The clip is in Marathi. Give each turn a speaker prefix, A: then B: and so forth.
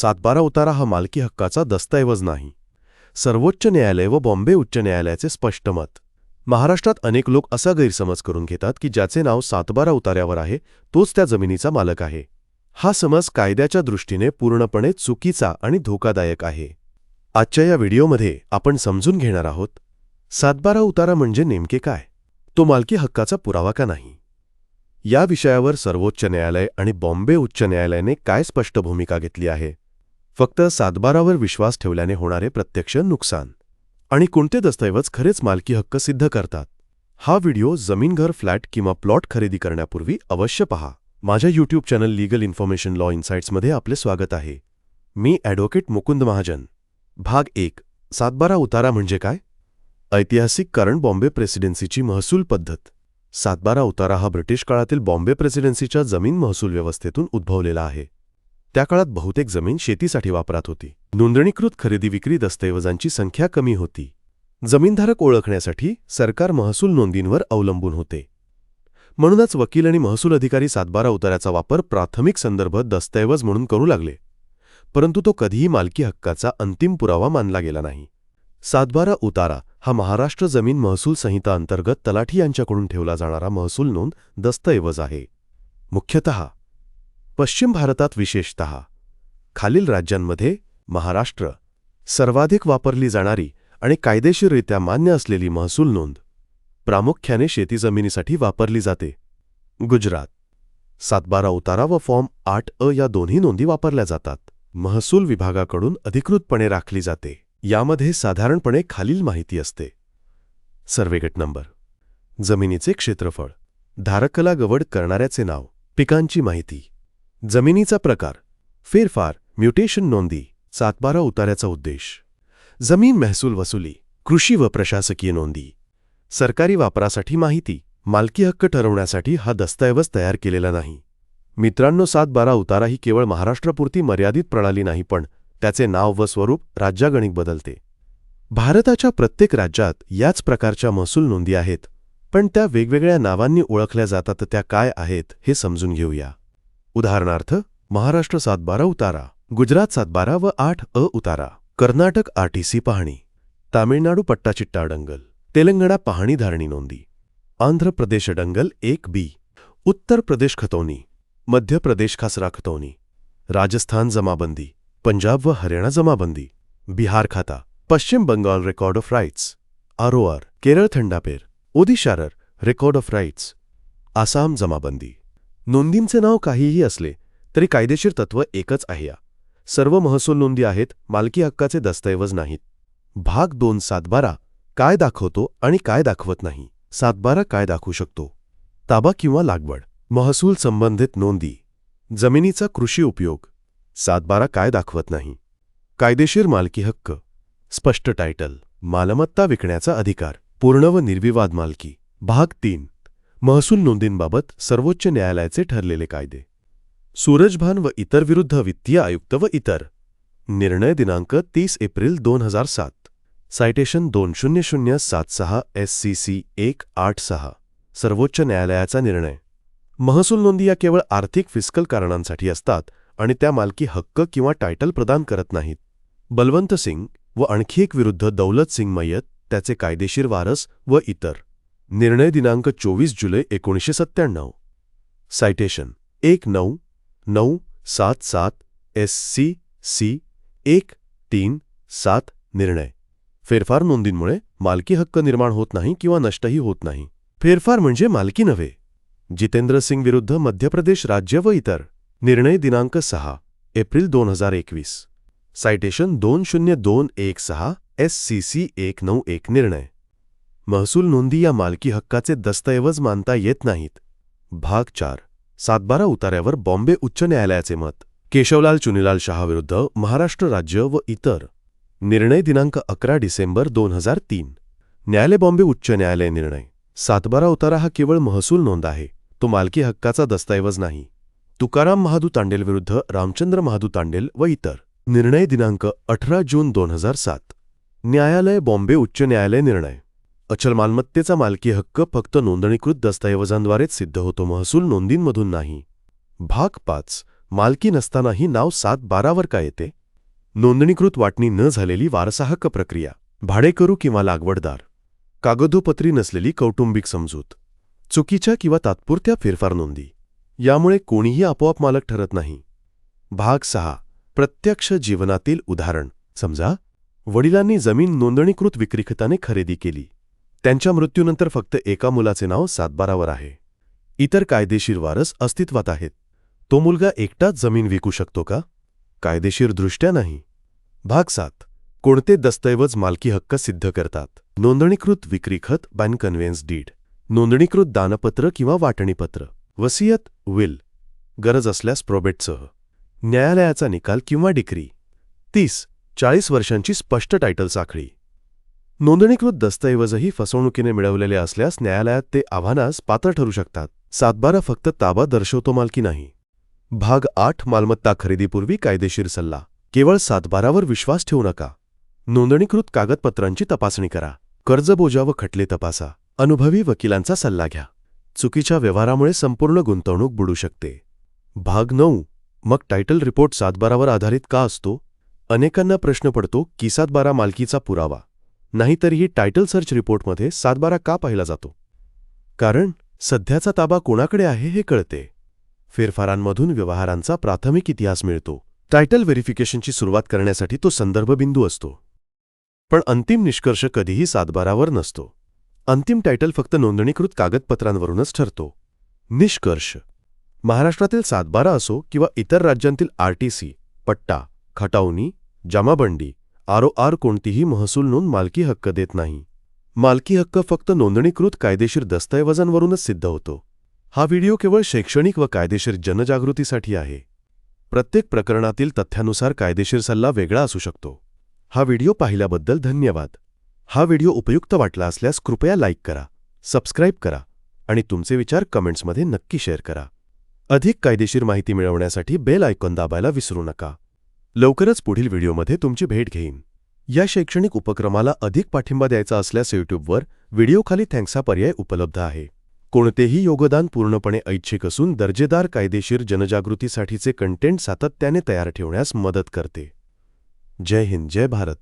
A: सातबारा उतारा हा मालकी हक्काचा दस्तऐवज नाही. सर्वोच्च न्यायालय व बॉम्बे उच्च न्यायालयाचे स्पष्ट मत. महाराष्ट्रात अनेक लोक असा गैरसमज करून घेतात की ज्याचे नाव सातबारा उतार्यावर आहे तोच त्या जमिनीचा मालक आहे. हा समज कायद्याच्या दृष्टीने पूर्णपणे चुकीचा आणि धोकादायक आहे. आजच्या या व्हिडिओमध्ये आपण समजून घेणार आहोत सातबारा उतारा म्हणजे नेमके काय? तो मालकी हक्काचा पुरावा का नाही? या विषयावर सर्वोच्च न्यायालय आणि बॉम्बे उच्च न्यायालयाने काय स्पष्ट भूमिका घेतली आहे? फक्त सातबारावर विश्वास ठेवल्याने होणारे प्रत्यक्ष नुकसान. आणि कोणते दस्तऐवज खरेच मालकी हक्क सिद्ध करतात? हा व्हिडिओ जमीन घर फ्लॅट किंवा प्लॉट खरेदी करण्यापूर्वी अवश्य पहा. माझ्या YouTube channel legal information law इन्साइट्समध्ये आपले स्वागत आहे. मी ॲडव्होकेट मुकुंद महाजन. भाग एक. सातबारा उतारा म्हणजे काय? ऐतिहासिक कारण बॉम्बे प्रेसिडेन्सीची महसूल पद्धत. सातबारा उतारा हा ब्रिटिश काळातील बॉम्बे प्रेसिडेन्सीच्या जमीन महसूल व्यवस्थेतून उद्भवलेला आहे. त्या काळात बहुतेक जमीन शेतीसाठी वापरात होती. नोंदणीकृत खरेदी विक्री दस्तऐवजांची संख्या कमी होती. जमीनधारक ओळखण्यासाठी सरकार महसूल नोंदींवर अवलंबून होते. म्हणूनच वकील आणि महसूल अधिकारी सातबारा उतार्याचा वापर प्राथमिक संदर्भ दस्तऐवज म्हणून करू लागले. परंतु तो कधीही मालकी हक्काचा अंतिम पुरावा मानला गेला नाही. सातबारा उतारा हा महाराष्ट्र जमीन महसूल संहिता अंतर्गत तलाठी यांच्याकडून ठेवला जाणारा महसूल नोंद दस्तऐवज आहे. मुख्यतः पश्चिम भारतात विशेषतः खालील राज्यांमध्ये महाराष्ट्र सर्वाधिक वापरली जाणारी आणि कायदेशीररित्या मान्य असलेली महसूल नोंद प्रामुख्याने शेतीजमिनीसाठी वापरली जाते. गुजरात. सातबारा उतारा व फॉर्म आठ अ या दोन्ही नोंदी वापरल्या जातात. महसूल विभागाकडून अधिकृतपणे राखली जाते. यामध्ये साधारणपणे खालील माहिती असते. सर्वेगट नंबर. जमिनीचे क्षेत्रफळ. धारकला गवड करणाऱ्याचे नाव. पिकांची माहिती. जमिनीचा प्रकार. फेरफार म्युटेशन नोंदी सातबारा उतार्याचा उद्देश. जमीन महसूल वसुली कृषी व प्रशासकीय नोंदी. सरकारी वापरासाठी माहिती मालकी हक्क ठरवण्यासाठी हा दस्तऐवज तयार केलेला नाही. मित्रांनो सातबारा उतारा ही केवळ महाराष्ट्रापुरती मर्यादित प्रणाली नाही पण त्याचे नाव व स्वरूप राज्यागणिक बदलते. भारताच्या प्रत्येक राज्यात याच प्रकारच्या महसूल नोंदी आहेत पण त्या वेगवेगळ्या नावांनी ओळखल्या जातात त्या काय आहेत हे समजून घेऊया. उदाहरणार्थ महाराष्ट्र सातबारा उतारा गुजरात सातबारा व आठ अ उतारा कर्नाटक आरटीसी पाहणी तामिळनाडू पट्टाचिट्टा डंगल तेलंगणा पाहणी धारणी नोंदी आंध्र प्रदेश डंगल एक बी उत्तर प्रदेश खतौनी मध्य प्रदेश खासरा खतौनी राजस्थान जमाबंदी पंजाब व हरियाणा जमाबंदी बिहार खाता Paschim Bangal record of rights ROR Kerala Thandaper ओदिशारर record of rights Assam जमाबंदी. नोंदींचे नाव काहीही असले तरी कायदेशीर तत्व एकच आहे या. सर्व महसूल नोंदी आहेत मालकी हक्काचे दस्तऐवज नाहीत. भाग दोन सातबारा काय दाखवतो आणि काय दाखवत नाही. सातबारा काय दाखवू शकतो? ताबा किंवा लागवड. महसूल संबंधित नोंदी. जमिनीचा कृषी उपयोग. सातबारा काय दाखवत नाही. कायदेशीर मालकी हक्क. स्पष्ट टायटल मालमत्ता विकण्याचा अधिकार. पूर्ण व निर्विवाद मालकी. भाग तीन महसूल नोंदींबाबत सर्वोच्च न्यायालयाचे ठरलेले कायदे. सूरजभान व इतर विरुद्ध वित्तीय आयुक्त व इतर. निर्णय दिनांक तीस एप्रिल दोन हजार सात. सायटेशन दोन शून्य शून्य सात सहा एस सी सी एक आठ सहा. सर्वोच्च न्यायालयाचा निर्णय. महसूल नोंदी या केवळ आर्थिक फिस्कल कारणांसाठी असतात आणि त्या मालकी हक्क किंवा टायटल प्रदान करत नाहीत. बलवंत सिंग व आणखी एक विरुद्ध दौलत सिंग मय्यत त्याचे कायदेशीर वारस व इतर. निर्णय दिनांक चोवीस जुलै एकोणीसशे सत्त्याण्णव. सायटेशन एक नऊ नऊ सात सात एस सी सी एक तीन सात निर्णय. फेरफार नोंदींमुळे मालकी हक्क निर्माण होत नाही किंवा नष्टही होत नाही. फेरफार म्हणजे मालकी नव्हे. जितेंद्र सिंग विरुद्ध मध्य प्रदेश राज्य व इतर. निर्णय दिनांक सहा एप्रिल दोन हज़ार एकवीस. सायटेशन दोन शून्य दोन एक सहा एस सी सी एक नऊ एक निर्णय. महसूल नोंदी या मालकी हक्काचे दस्तऐवज मानता येत नाहीत. भाग चार. सातबारा उतार्यावर बॉम्बे उच्च न्यायालयाचे मत. केशवलाल चुनीलाल शहाविरुद्ध महाराष्ट्र राज्य व इतर. निर्णय दिनांक अकरा डिसेंबर दोन हजार तीन. न्यायालय बॉम्बे उच्च न्यायालय निर्णय. सातबारा उतारा हा केवळ महसूल नोंद आहे. तो मालकी हक्काचा दस्तऐवज नाही. तुकाराम महादू तांडेलविरुद्ध रामचंद्र महादू तांडेल व इतर. निर्णय दिनांक अठरा जून दोन हजार सात. न्यायालय बॉम्बे उच्च न्यायालय निर्णय. अचल मालमत्तेचा मालकी हक्क फक्त नोंदणीकृत दस्तऐवजांद्वारेच सिद्ध होतो महसूल नोंदींमधून नाही. भाग पाच. मालकी नसतानाही नाव सात बारावर का येते? नोंदणीकृत वाटणी न झालेली वारसाहक्क प्रक्रिया. भाडेकरू किंवा लागवडदार. कागदोपत्री नसलेली कौटुंबिक समजूत. चुकीच्या किंवा तात्पुरत्या फेरफार नोंदी. यामुळे कोणीही आपोआप मालक ठरत नाही. भाग सहा. प्रत्यक्ष जीवनातील उदाहरण. समजा वडिलांनी जमीन नोंदणीकृत विक्रीखताने खरेदी केली. त्यांच्या मृत्यूनंतर फक्त एका मुलाचे नाव सातबारावर आहे. इतर कायदेशीर वारस अस्तित्वात आहेत. तो मुलगा एकटाच जमीन विकू शकतो का? कायदेशीरदृष्ट्या नाही. भाग सात. कोणते दस्तऐवज मालकी हक्क सिद्ध करतात? नोंदणीकृत विक्रीखत बॅन कन्व्हेन्स डीड. नोंदणीकृत दानपत्र किंवा वाटणीपत्र. वसियत विल. गरज असल्यास प्रोबेटसह. न्यायालयाचा निकाल किंवा डिक्री. तीस. चाळीस वर्षांची स्पष्ट टायटल साखळी. नोंदणीकृत दस्तऐवजही फसवणुकीने मिळवलेले असल्यास न्यायालयात ते आव्हानास पात्र ठरू शकतात. सातबारा फक्त ताबा दर्शवतो मालकी नाही? भाग आठ मालमत्ता खरेदीपूर्वी कायदेशीर सल्ला. केवळ सातबारावर विश्वास ठेवू नका. नोंदणीकृत कागदपत्रांची तपासणी करा. कर्जबोजा व खटले तपासा. अनुभवी वकिलांचा सल्ला घ्या. चुकीच्या व्यवहारामुळे संपूर्ण गुंतवणूक बुडू शकते. भाग नऊ. मग टायटल रिपोर्ट सातबारावर आधारित का असतो? अनेकांना प्रश्न पडतो की सातबारा मालकीचा पुरावा. नाहीतरीही टायटल सर्च रिपोर्टमध्ये सातबारा का पाहिला जातो? कारण सध्याचा ताबा कोणाकडे आहे हे कळते. फेरफारांमधून व्यवहारांचा प्राथमिक इतिहास मिळतो. टायटल व्हेरिफिकेशनची सुरुवात करण्यासाठी तो संदर्भबिंदू असतो. पण अंतिम निष्कर्ष कधीही सातबारावर नसतो. अंतिम टायटल फक्त नोंदणीकृत कागदपत्रांवरूनच ठरतो. निष्कर्ष. महाराष्ट्रातील सातबारा असो किंवा इतर राज्यांतील आरटीसी पट्टा खटावणी जमाबंडी आरोआर कोणतीही महसूल नोंद मालकी हक्क देत नाही. मालकी हक्क फक्त नोंदणीकृत कायदेशीर दस्तऐवजांवरूनच सिद्ध होतो. हा व्हिडिओ केवळ शैक्षणिक व कायदेशीर जनजागृतीसाठी आहे. प्रत्येक प्रकरणातील तथ्यानुसार कायदेशीर सल्ला वेगळा असू शकतो. हा व्हिडिओ पाहिल्याबद्दल धन्यवाद. हा व्हिडिओ उपयुक्त वाटला असल्यास कृपया लाईक करा सबस्क्राईब करा आणि तुमचे विचार कमेंट्समध्ये नक्की शेअर करा. अधिक कायदेशीर माहिती मिळवण्यासाठी बेल आयकॉन दाबायला विसरू नका. लवकरच पुढील व्हिडिओमध्ये तुमची भेट घेईन. या शैक्षणिक उपक्रमाला अधिक पाठिंबा द्यायचा असल्यास यूट्यूबवर व्हिडिओखाली थँक्स हा पर्याय उपलब्ध आहे. कोणतेही योगदान पूर्णपणे ऐच्छिक असून दर्जेदार कायदेशीर जनजागृतीसाठीचे कंटेंट सातत्याने तयार ठेवण्यास मदत करते. जय हिंद जय भारत.